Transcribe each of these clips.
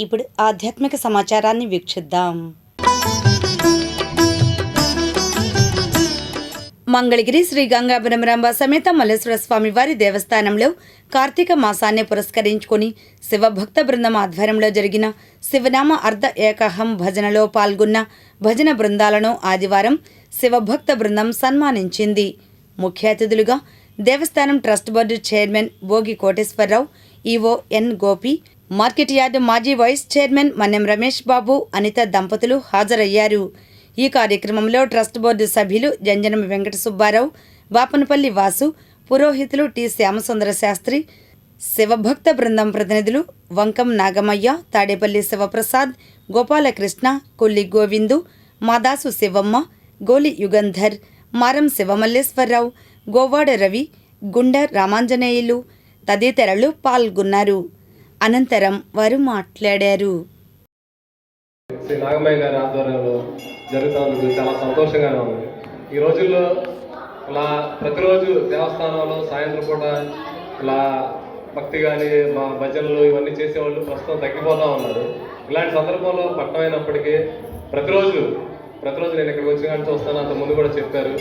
ఇప్పుడు ఆధ్యాత్మిక సమాచారాన్ని వీక్షిద్దాం. మంగళగిరి శ్రీ గంగా సమేత మల్లేశ్వర స్వామి వారి దేవస్థానంలో కార్తీక మాసాన్ని పురస్కరించుకుని శివభక్త బృందం ఆధ్వర్యంలో జరిగిన శివనామ అర్ధ ఏకహం భజనలో పాల్గొన్న భజన బృందాలను ఆదివారం శివభక్త బృందం సన్మానించింది. ముఖ్య అతిథులుగా దేవస్థానం trust board chairman Bhogi Koteswararao EO N Gopi market yard మాజీ వైస్ చైర్మన్ మన్నెం రమేష్ బాబు అనిత దంపతులు హాజరయ్యారు. ఈ కార్యక్రమంలో ట్రస్ట్ బోర్డు సభ్యులు జంజనం వెంకట సుబ్బారావు బాపనపల్లి వాసు పురోహితులు టి శ్యామసుందర శాస్త్రి శివభక్త బృందం ప్రతినిధులు వంకం నాగమయ్య తాడేపల్లి శివప్రసాద్ గోపాలకృష్ణ కొల్లి గోవిందు మాదాసు శివమ్మ గోలి యుగంధర్ మారం శివమల్లేశ్వరరావు గోవాడ రవి గుండ రామాంజనేయులు తదితరులు పాల్గొన్నారు. అనంతరం వారు మాట్లాడారు. శ్రీ నాగమయ్య గారి ఆధ్వర్యంలో జరుగుతున్నందుకు చాలా సంతోషంగానే ఉంది. ఈ రోజుల్లో ఇలా ప్రతిరోజు దేవస్థానంలో సాయంత్రం పూట ఇలా భక్తి కానీ మా భజనలు ఇవన్నీ చేసేవాళ్ళు ప్రస్తుతం తగ్గిపోతూ ఉన్నారు. ఇలాంటి సందర్భంలో పట్టణమైనప్పటికీ ప్రతిరోజు ప్రతిరోజు నేను ఇక్కడికి వచ్చిన కానీ చూస్తాను అంత ముందు కూడా చెప్పారు.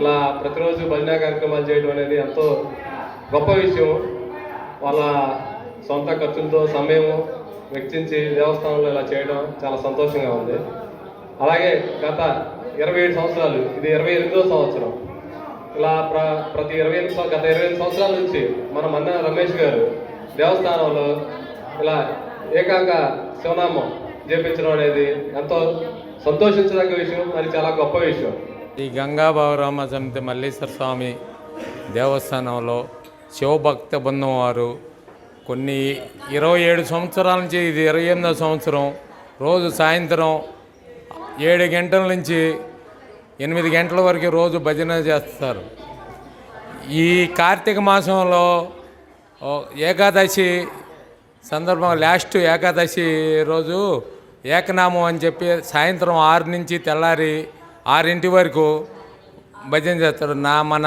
ఇలా ప్రతిరోజు భజన కార్యక్రమాలు చేయడం అనేది ఎంతో గొప్ప విషయం. వాళ్ళ సొంత ఖర్చులతో సమయం వెచ్చించి దేవస్థానంలో ఇలా చేయడం చాలా సంతోషంగా ఉంది. అలాగే గత ఇరవై ఏడు సంవత్సరాలు ఇది ఇరవై ఎనిమిదో సంవత్సరం. ఇలా ప్ర ప్రతి ఇరవై ఎనిమిది గత ఇరవై ఎనిమిది సంవత్సరాల నుంచి మన మన్న రమేష్ గారు దేవస్థానంలో ఇలా ఏకాంగ శివనామం జపించడం అనేది ఎంతో సంతోషించదగ్గ విషయం మరి చాలా గొప్ప విషయం. ఈ గంగా బావరామ సమితి మల్లేశ్వర స్వామి దేవస్థానంలో శివభక్త బృందం వారు కొన్ని ఇరవై ఏడు సంవత్సరాల నుంచి ఇది ఇరవై ఎనిమిదో సంవత్సరం. రోజు సాయంత్రం ఏడు గంటల నుంచి ఎనిమిది గంటల వరకు రోజు భజన చేస్తారు. ఈ కార్తీక మాసంలో ఏకాదశి సందర్భం లాస్ట్ ఏకాదశి రోజు ఏకనామం అని చెప్పి సాయంత్రం ఆరు నుంచి తెల్లారి ఆరింటి వరకు భజన చేస్తారు. నా మన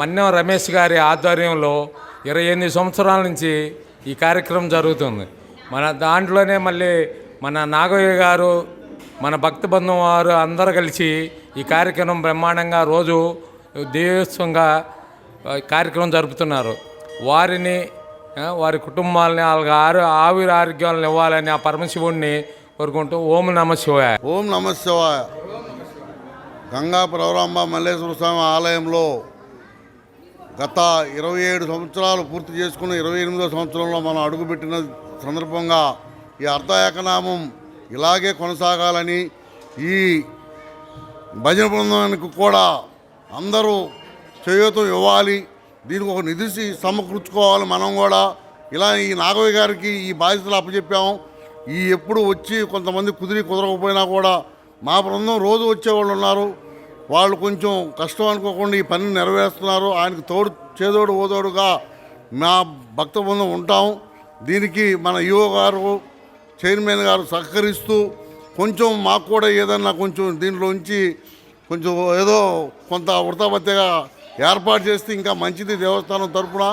మన్యం రమేష్ గారి ఆధ్వర్యంలో ఇరవై ఎనిమిది సంవత్సరాల నుంచి ఈ కార్యక్రమం జరుగుతుంది. మన దాంట్లోనే మళ్ళీ మన నాగయ్య గారు మన భక్త బంధం వారు అందరు కలిసి ఈ కార్యక్రమం బ్రహ్మాండంగా రోజు దేవోత్సవంగా కార్యక్రమం జరుపుతున్నారు. వారిని వారి కుటుంబాలని వాళ్ళకి ఆరు ఆవిరి ఆరోగ్యాలను ఇవ్వాలని ఆ పరమశివుణ్ణి కోరుకుంటూ ఓం నమ శివాయ. ఓం నమ శివాయ. గంగా ప్రవరాంబ మల్లేశ్వర స్వామి ఆలయంలో గత ఇరవై ఏడు సంవత్సరాలు పూర్తి చేసుకున్న ఇరవై ఎనిమిదో సంవత్సరంలో మనం అడుగుపెట్టిన సందర్భంగా ఈ అర్ధఏకనామం ఇలాగే కొనసాగాలని ఈ భజన బృందానికి కూడా అందరూ చేయూతం ఇవ్వాలి. దీనికి ఒక నిధిసి సమకూర్చుకోవాలి మనం కూడా. ఇలా ఈ నాగయ్య గారికి ఈ బాధ్యతలు అప్పచెప్పాము. ఈ ఎప్పుడు వచ్చి కొంతమంది కుదిరి కుదరకపోయినా కూడా మా బృందం రోజు వచ్చేవాళ్ళు ఉన్నారు. వాళ్ళు కొంచెం కష్టం అనుకోకుండా ఈ పనిని నెరవేరుస్తున్నారు. ఆయనకు తోడు చేదోడు ఓదోడుగా మా భక్త బృందం ఉంటాం. దీనికి మన యువ గారు చైర్మన్ గారు సహకరిస్తూ కొంచెం మాకు కూడా ఏదన్నా కొంచెం దీంట్లోంచి కొంచెం ఏదో కొంత వృతాపత్యగా ఏర్పాటు చేస్తే ఇంకా మంచిది దేవస్థానం తరపున.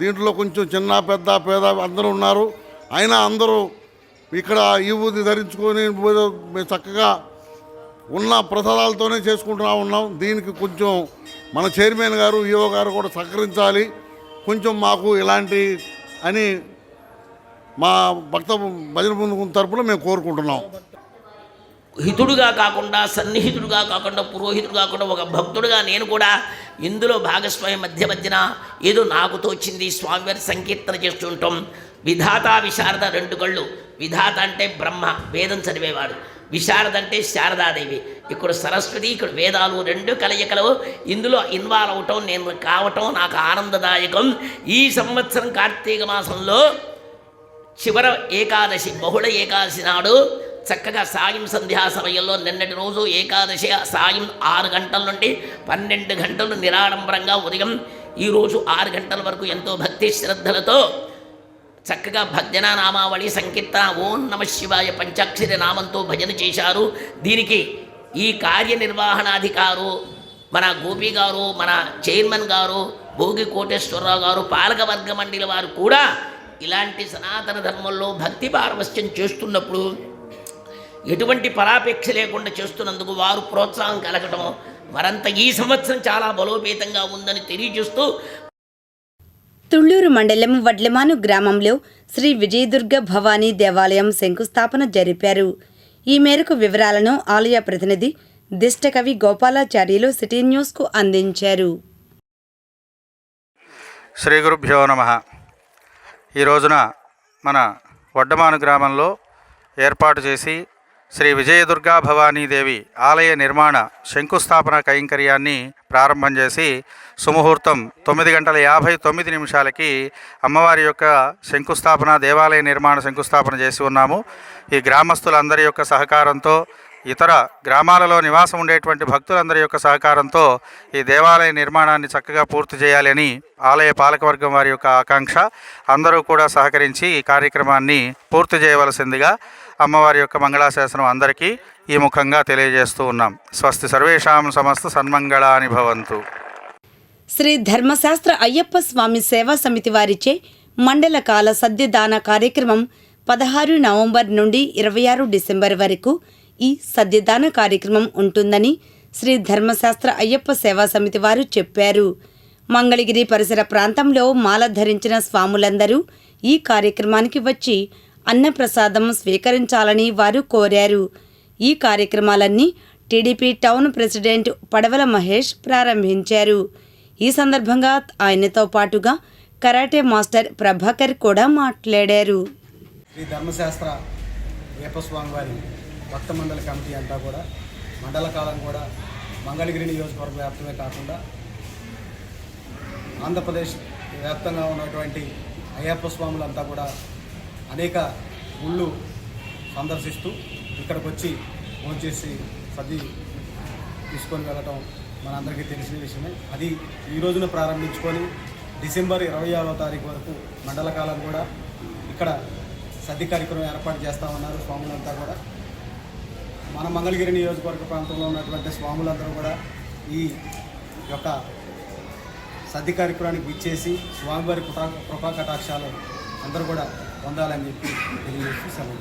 దీంట్లో కొంచెం చిన్న పెద్ద పేద అందరూ ఉన్నారు. అయినా అందరూ ఇక్కడ ఈ ఊది ధరించుకొని చక్కగా ఉన్న ప్రసాదాలతోనే చేసుకుంటున్నా ఉన్నాం. దీనికి కొంచెం మన చైర్మన్ గారు ఈఓ గారు కూడా సహకరించాలి. కొంచెం మాకు ఇలాంటి అని మా భక్త భజన బృందం తరపున మేము కోరుకుంటున్నాం. హితుడుగా కాకుండా సన్నిహితుడుగా కాకుండా పురోహితుడు కాకుండా ఒక భక్తుడుగా నేను కూడా ఇందులో భాగస్వామి మధ్య మధ్యన ఏదో నాకు తోచింది స్వామివారి సంకీర్తన చేస్తుంటాం విధాత విశారద రెండు కళ్ళు. విధాత అంటే బ్రహ్మ వేదం చదివేవాడు. విశారద అంటే శారదాదేవి. ఇక్కడ సరస్వతి ఇక్కడ వేదాలు రెండు కలయికలు. ఇందులో ఇన్వాల్వ్ అవటం నేను కావటం నాకు ఆనందదాయకం. ఈ సంవత్సరం కార్తీక మాసంలో చివర ఏకాదశి బహుళ ఏకాదశి నాడు చక్కగా సాయం సంధ్యా సమయంలో నిన్నటి రోజు ఏకాదశి సాయం ఆరు గంటల నుండి పన్నెండు గంటలు నిరాడంబరంగా ఉదయం. ఈరోజు ఆరు గంటల వరకు ఎంతో భక్తి శ్రద్ధలతో చక్కగా భజన నామావళి సంకీర్తన ఓం నమ శివాయ పంచాక్షరి నామంతో భజన చేశారు. దీనికి ఈ కార్యనిర్వహణాధికారు మన గోపి గారు మన చైర్మన్ గారు భోగి కోటేశ్వరరావు గారు పాలకవర్గ మండలి వారు కూడా ఇలాంటి సనాతన ధర్మంలో భక్తి పారవస్యం చేస్తున్నప్పుడు ఎటువంటి పరాపేక్ష లేకుండా చేస్తున్నందుకు వారు ప్రోత్సాహం కలగటం మరంత ఈ సంవత్సరం చాలా బలోపేతంగా ఉందని తెలియజేస్తూ తుళ్ళూరు మండలం వడ్లమాను గ్రామంలో శ్రీ విజయదుర్గ భవానీ దేవాలయం శంకుస్థాపన జరిపారు. ఈ మేరకు వివరాలను ఆలయ ప్రతినిధి దిష్టకవి గోపాలాచార్యులు సిటీ న్యూస్కు అందించారు. శ్రీ గురుభ్యో నమ. ఈ రోజున మన వడ్డమాను గ్రామంలో ఏర్పాటు చేసి శ్రీ విజయదుర్గా భవానీదేవి ఆలయ నిర్మాణ శంకుస్థాపన కైంకర్యాన్ని ప్రారంభం చేసి సుముహూర్తం తొమ్మిది గంటల యాభై తొమ్మిది నిమిషాలకి అమ్మవారి యొక్క శంకుస్థాపన దేవాలయ నిర్మాణ శంకుస్థాపన చేసి ఉన్నాము. ఈ గ్రామస్తులందరి యొక్క సహకారంతో ఇతర గ్రామాలలో నివాసం ఉండేటువంటి భక్తులందరి యొక్క సహకారంతో ఈ దేవాలయ నిర్మాణాన్ని చక్కగా పూర్తి చేయాలని ఆలయ పాలకవర్గం వారి యొక్క ఆకాంక్ష. అందరూ కూడా సహకరించి ఈ కార్యక్రమాన్ని పూర్తి చేయవలసిందిగా అమ్మవారి యొక్క మంగళాశాసనం అందరికీ ఈ ముఖంగా తెలియజేస్తూ ఉన్నాం. స్వస్తి సర్వేషాం సమస్త సన్మంగళాని భవంతు. శ్రీ ధర్మశాస్త్ర అయ్యప్ప స్వామి సేవా సమితి వారిచే మండల కాల సద్యదాన కార్యక్రమం పదహారు నవంబర్ నుండి ఇరవై ఆరు డిసెంబర్ వరకు ఈ సద్యదాన కార్యక్రమం ఉంటుందని శ్రీ ధర్మశాస్త్ర అయ్యప్ప సేవా సమితి వారు చెప్పారు. మంగళగిరి పరిసర ప్రాంతంలో మాల ధరించిన స్వాములందరూ ఈ కార్యక్రమానికి వచ్చి అన్నప్రసాదం స్వీకరించాలని వారు కోరారు. ఈ కార్యక్రమాలన్నీ టీడీపీ టౌన్ ప్రెసిడెంట్ పడవల మహేష్ ప్రారంభించారు. ఈ సందర్భంగా ఆయనతో పాటుగా కరాటే మాస్టర్ ప్రభాకర్ కూడా మాట్లాడారు. శ్రీ ధర్మశాస్త్ర వేపస్వామి వారి భక్త మండల కమిటీ అంతా కూడా మండల కాలం కూడా మంగళగిరి నియోజకవర్గ వ్యాప్తమే కాకుండా ఆంధ్రప్రదేశ్ వ్యాప్తంగా ఉన్నటువంటి అయ్యప్ప స్వాములంతా కూడా అనేక ఊళ్ళు సందర్శిస్తూ ఇక్కడికి వచ్చి చేసి సర్ది తీసుకొని వెళ్ళటం మనందరికీ తెలిసిన విషయమే. అది ఈ రోజున ప్రారంభించుకొని డిసెంబర్ ఇరవై ఆరో తారీఖు వరకు మండల కాలం కూడా ఇక్కడ సద్ది కార్యక్రమం ఏర్పాటు చేస్తూ ఉన్నారు స్వాములంతా కూడా. మన మంగళగిరి నియోజకవర్గ ప్రాంతంలో ఉన్నటువంటి స్వాములందరూ కూడా ఈ యొక్క సద్ది కార్యక్రమానికి విచ్చేసి స్వామివారి కృపా కృపా కటాక్షాలు అందరూ కూడా పొందాలని చెప్పి తెలియజేసి సెలవు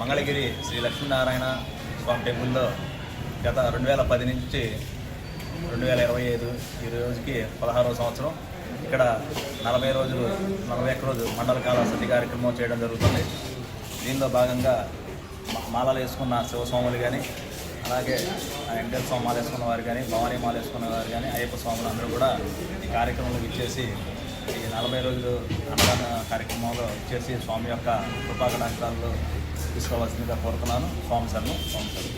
మంగళగిరి శ్రీ లక్ష్మీనారాయణ స్వామి టెంపుల్లో గత రెండు వేల పది నుంచి రెండు వేల ఇరవై ఐదు ఈ రోజుకి పదహారవ సంవత్సరం. ఇక్కడ నలభై రోజులు నలభై ఒక్క రోజు మండల కాల సతి కార్యక్రమం చేయడం జరుగుతుంది. దీనిలో భాగంగా మాలలు వేసుకున్న శివస్వాములు కానీ అలాగే వెంకటేశ్వర స్వామి మాల వేసుకున్న వారు కానీ భవానీ మాల వేసుకున్న వారు కానీ అయ్యప్ప స్వాములు అందరూ కూడా ఈ కార్యక్రమంలో ఇచ్చేసి ఈ నలభై రోజులు అన్నదాన కార్యక్రమంలో చేసి స్వామి యొక్క కృపాకటాక్షాలు తీసుకోవాల్సిందిగా కోరుతున్నాను. స్వామి సార్ను స్వామి సార్